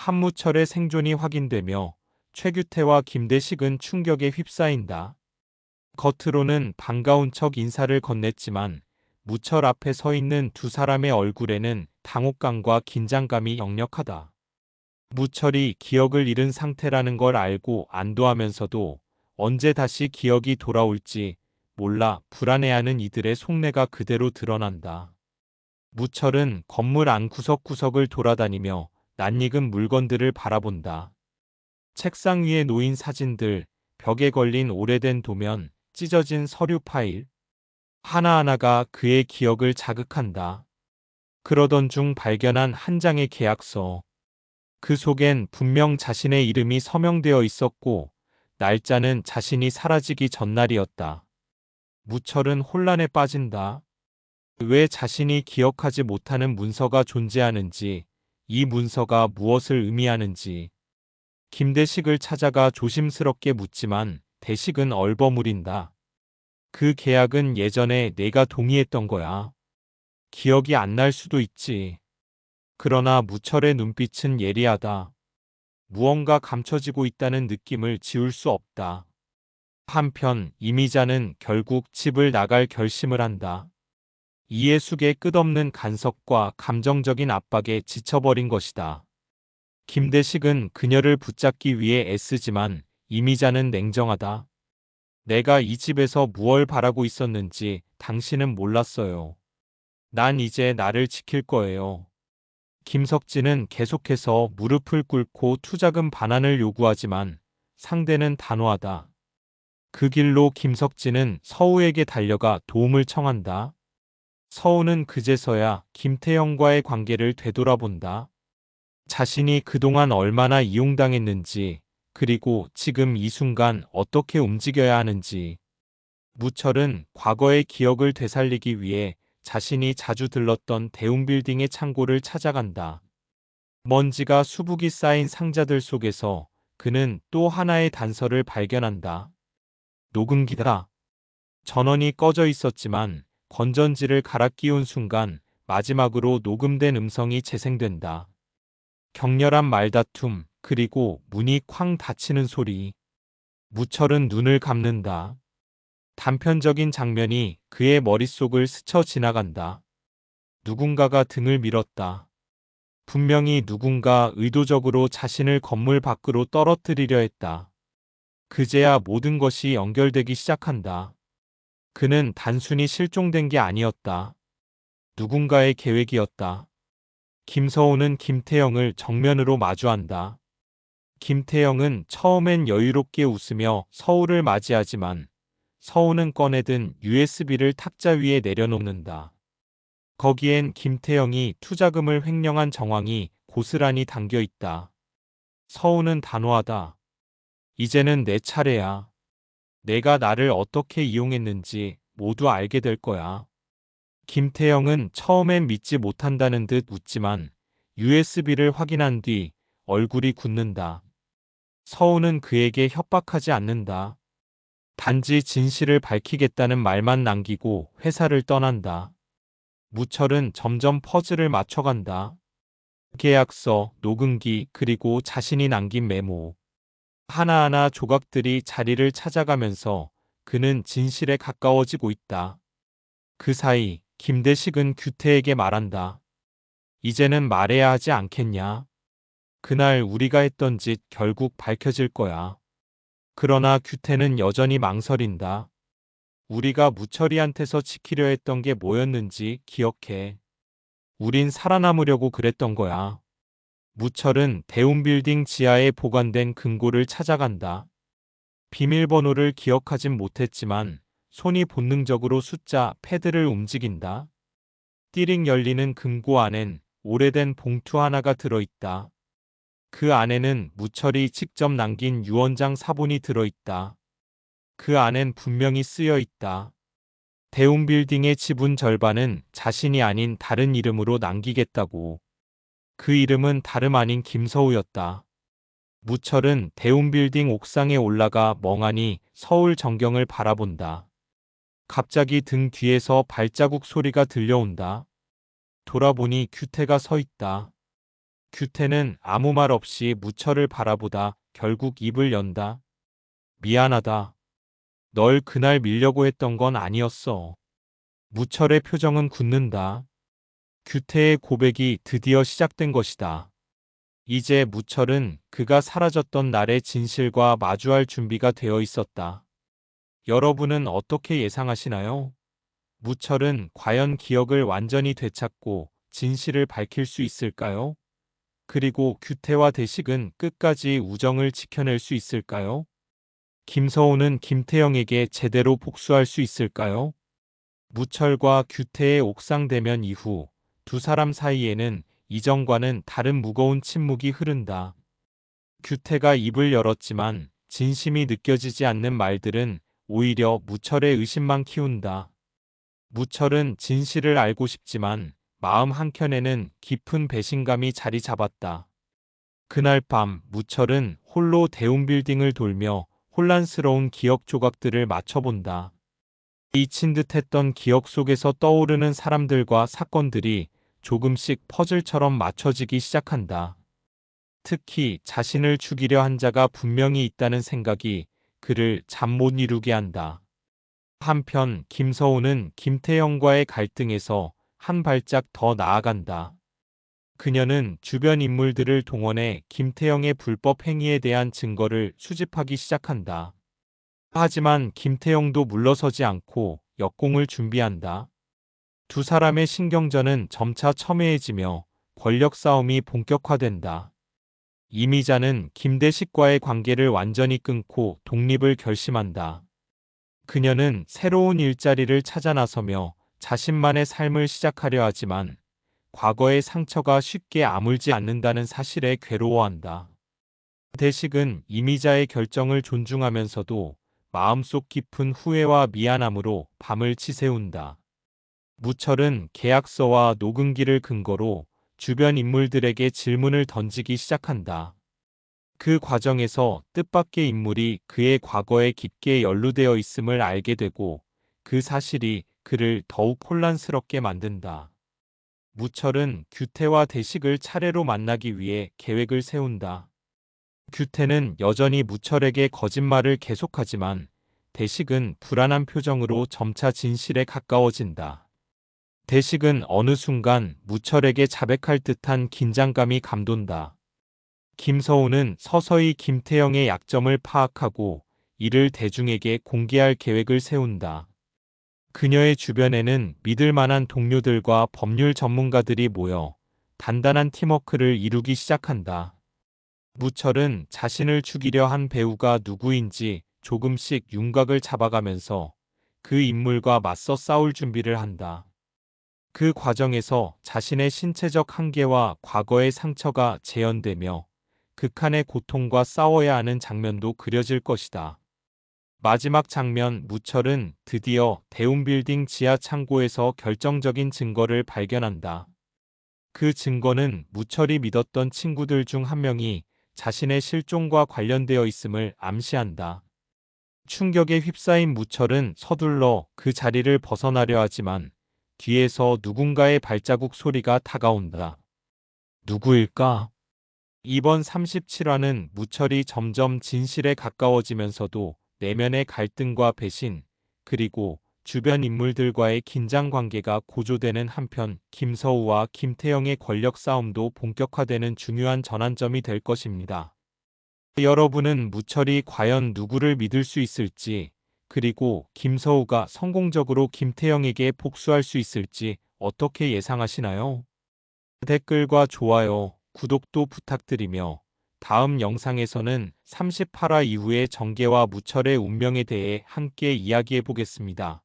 한무철의 생존이 확인되며 최규태와 김대식은 충격에 휩싸인다. 겉으로는 반가운 척 인사를 건넸지만 무철 앞에 서 있는 두 사람의 얼굴에는 당혹감과 긴장감이 역력하다. 무철이 기억을 잃은 상태라는 걸 알고 안도하면서도 언제 다시 기억이 돌아올지 몰라 불안해하는 이들의 속내가 그대로 드러난다. 무철은 건물 안 구석구석을 돌아다니며 낯익은 물건들을 바라본다. 책상 위에 놓인 사진들, 벽에 걸린 오래된 도면, 찢어진 서류 파일. 하나하나가 그의 기억을 자극한다. 그러던 중 발견한 한 장의 계약서. 그 속엔 분명 자신의 이름이 서명되어 있었고 날짜는 자신이 사라지기 전날이었다. 무철은 혼란에 빠진다. 왜 자신이 기억하지 못하는 문서가 존재하는지, 이 문서가 무엇을 의미하는지. 김대식을 찾아가 조심스럽게 묻지만 대식은 얼버무린다. 그 계약은 예전에 내가 동의했던 거야. 기억이 안 날 수도 있지. 그러나 무철의 눈빛은 예리하다. 무언가 감춰지고 있다는 느낌을 지울 수 없다. 한편 이미자는 결국 집을 나갈 결심을 한다. 이해숙의 끝없는 간섭과 감정적인 압박에 지쳐버린 것이다. 김대식은 그녀를 붙잡기 위해 애쓰지만 이미자는 냉정하다. 내가 이 집에서 무얼 바라고 있었는지 당신은 몰랐어요. 난 이제 나를 지킬 거예요. 김석진은 계속해서 무릎을 꿇고 투자금 반환을 요구하지만 상대는 단호하다. 그 길로 김석진은 서우에게 달려가 도움을 청한다. 서우는 그제서야 김태형과의 관계를 되돌아본다. 자신이 그동안 얼마나 이용당했는지, 그리고 지금 이 순간 어떻게 움직여야 하는지. 무철은 과거의 기억을 되살리기 위해 자신이 자주 들렀던 대웅 빌딩의 창고를 찾아간다. 먼지가 수북이 쌓인 상자들 속에서 그는 또 하나의 단서를 발견한다. 녹음기다. 전원이 꺼져 있었지만 건전지를 갈아 끼운 순간 마지막으로 녹음된 음성이 재생된다. 격렬한 말다툼, 그리고 문이 쾅 닫히는 소리. 무철은 눈을 감는다. 단편적인 장면이 그의 머릿속을 스쳐 지나간다. 누군가가 등을 밀었다. 분명히 누군가 의도적으로 자신을 건물 밖으로 떨어뜨리려 했다. 그제야 모든 것이 연결되기 시작한다. 그는 단순히 실종된 게 아니었다. 누군가의 계획이었다. 김서호는 김태영을 정면으로 마주한다. 김태영은 처음엔 여유롭게 웃으며 서울을 맞이하지만 서우는 꺼내든 USB를 탁자 위에 내려놓는다. 거기엔 김태영이 투자금을 횡령한 정황이 고스란히 담겨 있다. 서우는 단호하다. 이제는 내 차례야. 내가 나를 어떻게 이용했는지 모두 알게 될 거야. 김태영은 처음엔 믿지 못한다는 듯 웃지만 USB를 확인한 뒤 얼굴이 굳는다. 서우는 그에게 협박하지 않는다. 단지 진실을 밝히겠다는 말만 남기고 회사를 떠난다. 무철은 점점 퍼즐을 맞춰간다. 계약서, 녹음기, 그리고 자신이 남긴 메모. 하나하나 조각들이 자리를 찾아가면서 그는 진실에 가까워지고 있다. 그 사이 김대식은 규태에게 말한다. 이제는 말해야 하지 않겠냐? 그날 우리가 했던 짓 결국 밝혀질 거야. 그러나 규태는 여전히 망설인다. 우리가 무철이한테서 지키려 했던 게 뭐였는지 기억해. 우린 살아남으려고 그랬던 거야. 무철은 대운빌딩 지하에 보관된 금고를 찾아간다. 비밀번호를 기억하진 못했지만 손이 본능적으로 숫자 패드를 움직인다. 띠링 열리는 금고 안엔 오래된 봉투 하나가 들어있다. 그 안에는 무철이 직접 남긴 유언장 사본이 들어있다. 그 안엔 분명히 쓰여 있다. 대웅빌딩의 지분 절반은 자신이 아닌 다른 이름으로 남기겠다고. 그 이름은 다름 아닌 김서우였다. 무철은 대웅빌딩 옥상에 올라가 멍하니 서울 전경을 바라본다. 갑자기 등 뒤에서 발자국 소리가 들려온다. 돌아보니 규태가 서 있다. 규태는 아무 말 없이 무철을 바라보다 결국 입을 연다. 미안하다. 널 그날 밀려고 했던 건 아니었어. 무철의 표정은 굳는다. 규태의 고백이 드디어 시작된 것이다. 이제 무철은 그가 사라졌던 날의 진실과 마주할 준비가 되어 있었다. 여러분은 어떻게 예상하시나요? 무철은 과연 기억을 완전히 되찾고 진실을 밝힐 수 있을까요? 그리고 규태와 대식은 끝까지 우정을 지켜낼 수 있을까요? 김서호는 김태영에게 제대로 복수할 수 있을까요? 무철과 규태의 옥상 대면 이후 두 사람 사이에는 이전과는 다른 무거운 침묵이 흐른다. 규태가 입을 열었지만 진심이 느껴지지 않는 말들은 오히려 무철의 의심만 키운다. 무철은 진실을 알고 싶지만 마음 한켠에는 깊은 배신감이 자리 잡았다. 그날 밤 무철은 홀로 대운 빌딩을 돌며 혼란스러운 기억 조각들을 맞춰본다. 잊힌 듯했던 기억 속에서 떠오르는 사람들과 사건들이 조금씩 퍼즐처럼 맞춰지기 시작한다. 특히 자신을 죽이려 한 자가 분명히 있다는 생각이 그를 잠 못 이루게 한다. 한편 김서우는 김태영과의 갈등에서 한 발짝 더 나아간다. 그녀는 주변 인물들을 동원해 김태영의 불법 행위에 대한 증거를 수집하기 시작한다. 하지만 김태영도 물러서지 않고 역공을 준비한다. 두 사람의 신경전은 점차 첨예해지며 권력 싸움이 본격화된다. 이미자는 김대식과의 관계를 완전히 끊고 독립을 결심한다. 그녀는 새로운 일자리를 찾아 나서며 자신만의 삶을 시작하려 하지만 과거의 상처가 쉽게 아물지 않는다는 사실에 괴로워한다. 대식은 이미자의 결정을 존중하면서도 마음속 깊은 후회와 미안함으로 밤을 치새운다. 무철은 계약서와 녹음기를 근거로 주변 인물들에게 질문을 던지기 시작한다. 그 과정에서 뜻밖의 인물이 그의 과거에 깊게 연루되어 있음을 알게 되고 그 사실이 그를 더욱 혼란스럽게 만든다. 무철은 규태와 대식을 차례로 만나기 위해 계획을 세운다. 규태는 여전히 무철에게 거짓말을 계속하지만 대식은 불안한 표정으로 점차 진실에 가까워진다. 대식은 어느 순간 무철에게 자백할 듯한 긴장감이 감돈다. 김서우는 서서히 김태영의 약점을 파악하고 이를 대중에게 공개할 계획을 세운다. 그녀의 주변에는 믿을 만한 동료들과 법률 전문가들이 모여 단단한 팀워크를 이루기 시작한다. 무철은 자신을 죽이려 한 배우가 누구인지 조금씩 윤곽을 잡아가면서 그 인물과 맞서 싸울 준비를 한다. 그 과정에서 자신의 신체적 한계와 과거의 상처가 재현되며 극한의 고통과 싸워야 하는 장면도 그려질 것이다. 마지막 장면 무철은 드디어 대운빌딩 지하 창고에서 결정적인 증거를 발견한다. 그 증거는 무철이 믿었던 친구들 중 한 명이 자신의 실종과 관련되어 있음을 암시한다. 충격에 휩싸인 무철은 서둘러 그 자리를 벗어나려 하지만 뒤에서 누군가의 발자국 소리가 다가온다. 누구일까? 이번 37화는 무철이 점점 진실에 가까워지면서도 내면의 갈등과 배신, 그리고 주변 인물들과의 긴장 관계가 고조되는 한편 김서우와 김태영의 권력 싸움도 본격화되는 중요한 전환점이 될 것입니다. 여러분은 무철이 과연 누구를 믿을 수 있을지 그리고 김서우가 성공적으로 김태영에게 복수할 수 있을지 어떻게 예상하시나요? 댓글과 좋아요, 구독도 부탁드리며 다음 영상에서는 38화 이후의 정계와 무철의 운명에 대해 함께 이야기해 보겠습니다.